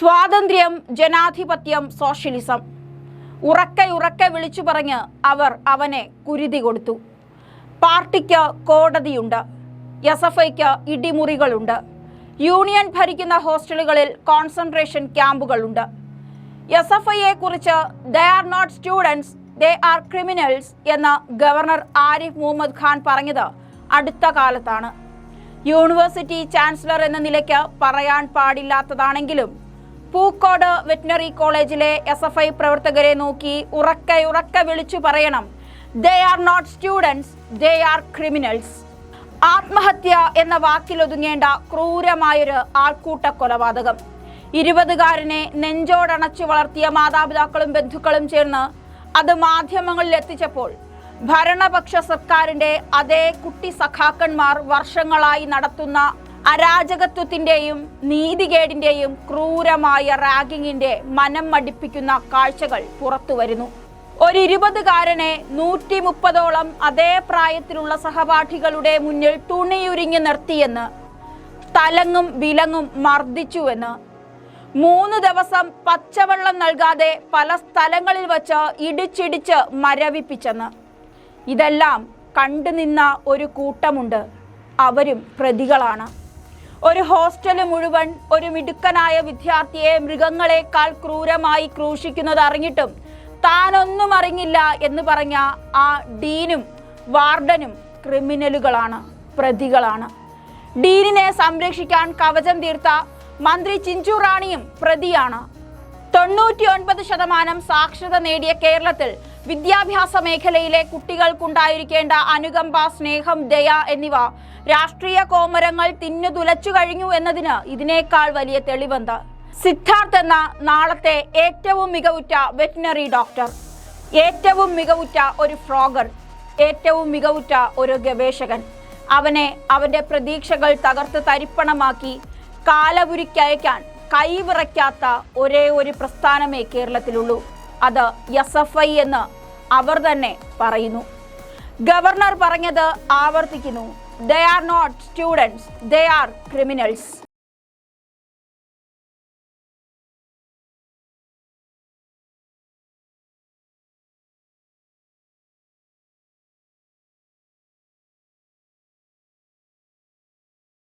സ്വാതന്ത്ര്യം ജനാധിപത്യം സോഷ്യലിസം. ഉറക്കെ ഉറക്കെ വിളിച്ചു പറഞ്ഞ് അവർ അവനെ കുരുതി കൊടുത്തു. പാർട്ടിക്ക് കോടതിയുണ്ട്. എസ് എഫ് ഐക്ക് ഇടിമുറികളുണ്ട്. യൂണിയൻ ഭരിക്കുന്ന ഹോസ്റ്റലുകളിൽ കോൺസെൻട്രേഷൻ ക്യാമ്പുകളുണ്ട്. എസ് എഫ് ഐയെ കുറിച്ച് they are not students they are criminals എന്ന് ഗവർണർ ആരിഫ് മുഹമ്മദ് ഖാൻ പറഞ്ഞത് അടുത്ത കാലത്താണ്. യൂണിവേഴ്സിറ്റി ചാൻസലർ എന്ന നിലയ്ക്ക് പറയാൻ പാടില്ലാത്തതാണെങ്കിലും പൂക്കോട് വെറ്റിനറി കോളേജിലെ എസ് എഫ് ഐ പ്രവർത്തകരെ നോക്കി ഉറക്കെ ഉറക്കെ വിളിച്ചു പറയണം. They are not students they are criminals ആത്മഹത്യ എന്ന വാക്കിലൊതുങ്ങേണ്ട ക്രൂരമായൊരു ആൾക്കൂട്ട കൊലപാതകം ഇരുപതുകാരനെ നെഞ്ചോടണച്ചു വളർത്തിയ മാതാപിതാക്കളും ബന്ധുക്കളും ചേർന്ന് അത് മാധ്യമങ്ങളിൽ എത്തിച്ചപ്പോൾ ഭരണപക്ഷ സർക്കാരിന്റെ അതേ കുട്ടി സഖാക്കന്മാർ വർഷങ്ങളായി നടത്തുന്ന അരാജകത്വത്തിന്റെയും നീതികേടിന്റെയും ക്രൂരമായ റാഗിങ്ങിന്റെ മനം മടിപ്പിക്കുന്ന കാഴ്ചകൾ പുറത്തു വരുന്നു. ഒരു ഇരുപതുകാരനെ നൂറ്റി മുപ്പതോളം അതേ പ്രായത്തിലുള്ള സഹപാഠികളുടെ മുന്നിൽ തുണിയുരിഞ്ഞു നിർത്തിയെന്ന് തലങ്ങും വിലങ്ങും മർദ്ദിച്ചുവെന്ന് മൂന്ന് ദിവസം പച്ചവെള്ളം നൽകാതെ പല സ്ഥലങ്ങളിൽ വച്ച് ഇടിച്ചിടിച്ച് മരവിപ്പിച്ചെന്ന്. ഇതെല്ലാം കണ്ടുനിന്ന ഒരു കൂട്ടമുണ്ട്. അവരും പ്രതികളാണ്. ഒരു ഹോസ്റ്റൽ മുഴുവൻ ഒരു മിടുക്കനായ വിദ്യാർത്ഥിയെ മൃഗങ്ങളെക്കാൾ ക്രൂരമായി ക്രൂശിക്കുന്നത് അറിഞ്ഞിട്ടും താനൊന്നും അറിഞ്ഞില്ല എന്ന് പറഞ്ഞ ആ ഡീനും വാർഡനും ക്രിമിനലുകളാണ് പ്രതികളാണ്. ഡീനിനെ സംരക്ഷിക്കാൻ കവചം തീർത്ത മന്ത്രി ചിഞ്ചു റാണിയും പ്രതിയാണ്. തൊണ്ണൂറ്റി ഒൻപത് ശതമാനം സാക്ഷരത നേടിയ കേരളത്തിൽ വിദ്യാഭ്യാസ മേഖലയിലെ കുട്ടികൾക്കുണ്ടായിരിക്കേണ്ട അനുകമ്പ സ്നേഹം ദയ എന്നിവ രാഷ്ട്രീയ കോമരങ്ങൾ തിന്നു തുലച്ചു കഴിഞ്ഞു എന്നതിന് ഇതിനേക്കാൾ വലിയ തെളിവെന്ത്? സിദ്ധാർത്ഥ് എന്ന നാളത്തെ ഏറ്റവും മികവുറ്റ വെറ്റിനറി ഡോക്ടർ ഏറ്റവും മികവുറ്റ ഒരു ഫ്രോഗർ ഏറ്റവും മികവുറ്റ ഒരു ഗവേഷകൻ. അവനെ അവന്റെ പ്രതീക്ഷകൾ തകർത്ത് തരിപ്പണമാക്കി കാലപുരിക്കയക്കാൻ കൈവിറയ്ക്കാത്ത ഒരേ ഒരു പ്രസ്ഥാനമേ കേരളത്തിലുള്ളൂ. അത് എസ് എഫ് ഐ എന്ന് അവർ തന്നെ പറയുന്നു. ഗവർണർ പറഞ്ഞത് ആവർത്തിക്കുന്നു. They are not students they are criminals